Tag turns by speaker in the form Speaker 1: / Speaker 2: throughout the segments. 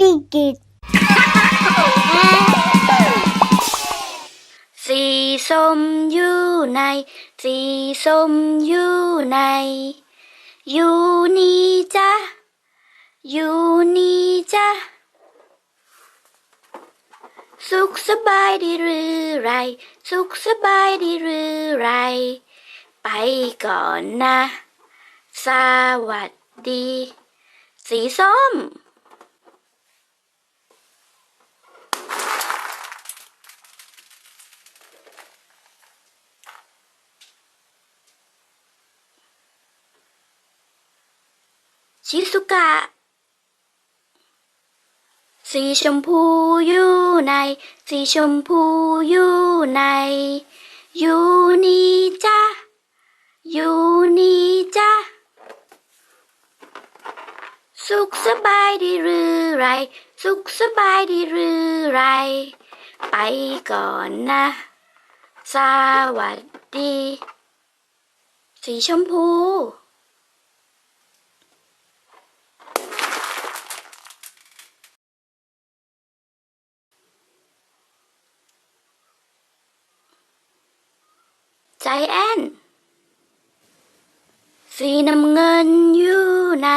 Speaker 1: Happy Kid
Speaker 2: สีส้มอยู่ใน สีส้มอยู่ใน อยู่นี่จ้ะอยู่นี่จ้ะสุขสบายดีหรือไร สุขสบายดีหรือไร ไปก่อนนะ สวัสดี สีส้ม ชิสุกะ สีชมพูอยู่ใน สีชมพูอยู่ใน อยู่นี่จ้ะอยู่นี่จ้ะสุขสบายดีหรือไร สุขสบายดีหรือไร ไปก่อนนะ สวัสดี สีชมพู แอนสีน้ำเงินอยู่ใน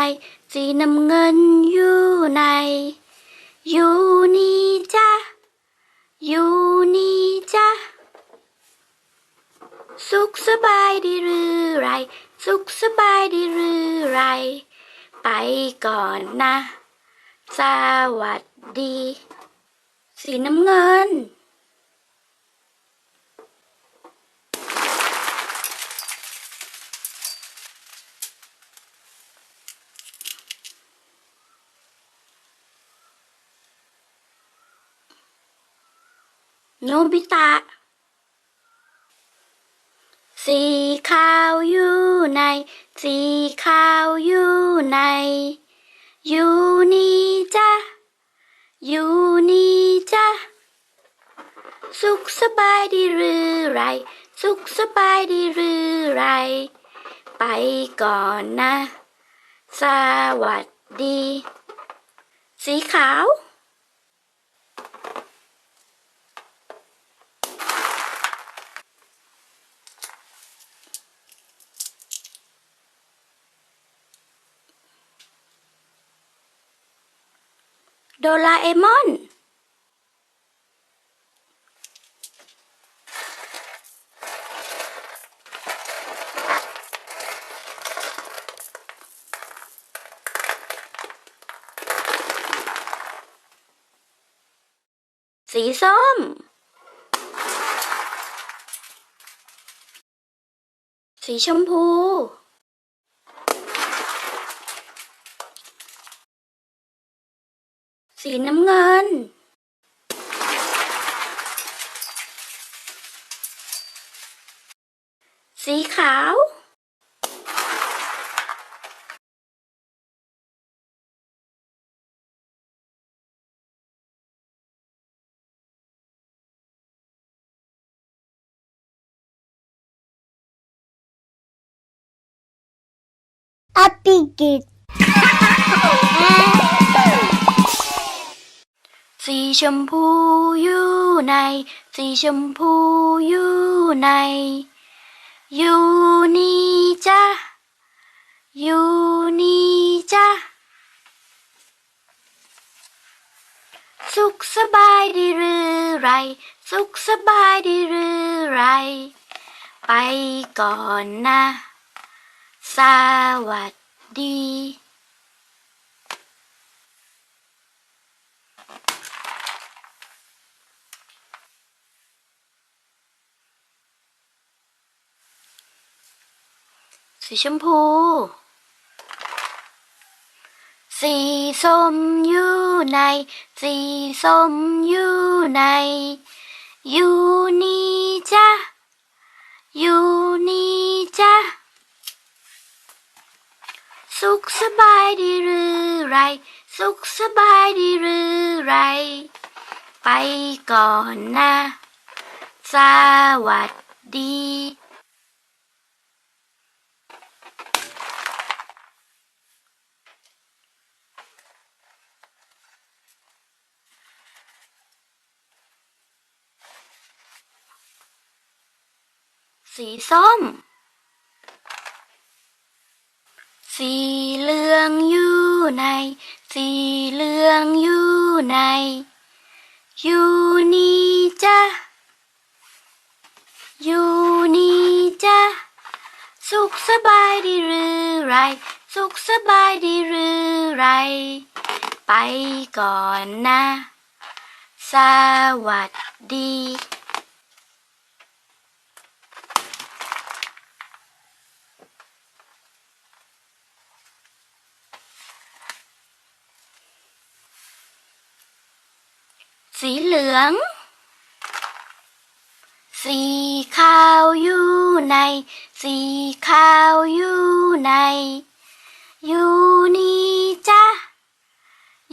Speaker 2: สีน้ำเงินอยู่ในอยู่นี่จ้ะอยู่นี่จ้ะสุขสบายดีหรือไร สุขสบายดีหรือไร ไปก่อนนะ สวัสดี สีน้ำเงิน โนบิตะ สีขาวอยู่ใน สีขาวอยู่ใน อยู่นี่จ้ะ อยู่นี่จ้ะ สุขสบายดีหรือไร สุขสบายดีหรือไร ไปก่อนนะ สวัสดี สีขาว โดราเอมอน สีส้ม สีชมพู สีน้ำเงิน สีขาว
Speaker 1: Happy Kid
Speaker 2: สีชมพูอยู่ใน สีชมพูอยู่ใน อยู่นี่จ้ะอยู่นี่จ้ะสุขสบายดีหรือไร สุขสบายดีหรือไร ไปก่อนนะ สวัสดี สีชมพู สีส้มอยู่ใน สีส้มอยู่ใน อยู่นี่จ้ะอยู่นี่จ้ะสุขสบายดีหรือไร สุขสบายดีหรือไร ไปก่อนนะ สวัสดี สีส้ม สีเหลืองอยู่ใน สีเหลืองอยู่ใน อยู่นี่จ้ะอยู่นี่จ้ะสุขสบายดีหรือไร สุขสบายดีหรือไร ไปก่อนนะ สวัสดี สีเหลือง สีขาวอยู่ใน สีขาวอยู่ใน อยู่นี่จ้ะ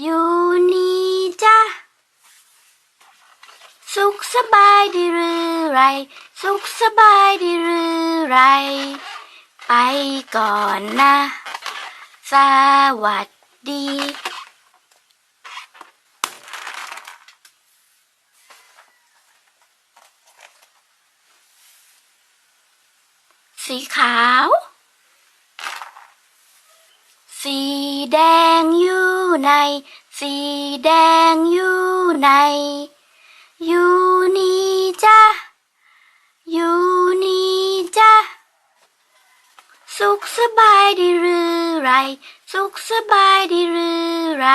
Speaker 2: อยู่นี่จ้ะสุขสบายดีหรือไร สุขสบายดีหรือไร ไปก่อนนะ สวัสดี สีขาว สีแดงอยู่ใน สีแดงอยู่ในอยู่นี่จ้ะอยู่นี่จ้ะสุขสบายดีหรือไร สุขสบายดีหรือไร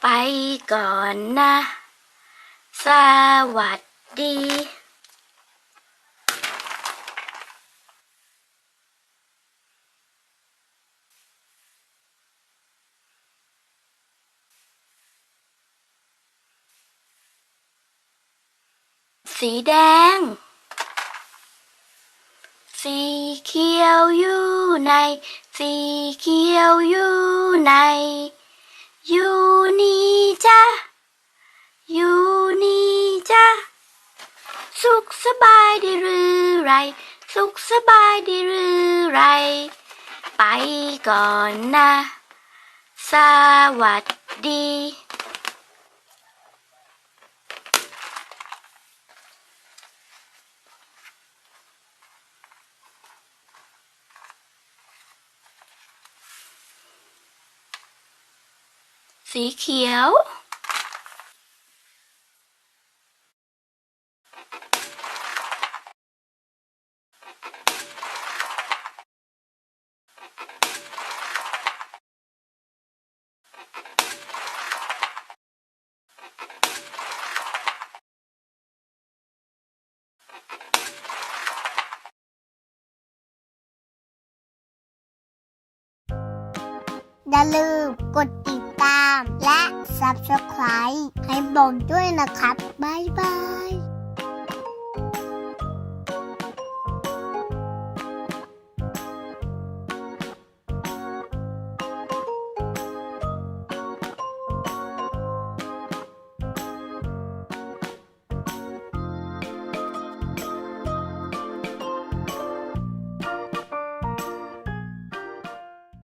Speaker 2: ไปก่อนนะ สวัสดี สีแดง สีเขียวอยู่ใน สีเขียวอยู่ใน อยู่นี่จ้ะอยู่นี่จ้ะสุขสบายดีหรือไร สุขสบายดีหรือไร ไปก่อนนะ สวัสดี สีเขียว
Speaker 1: อย่าลืมกดติด subscribe ให้บอกด้วยนะครับ บ๊ายบาย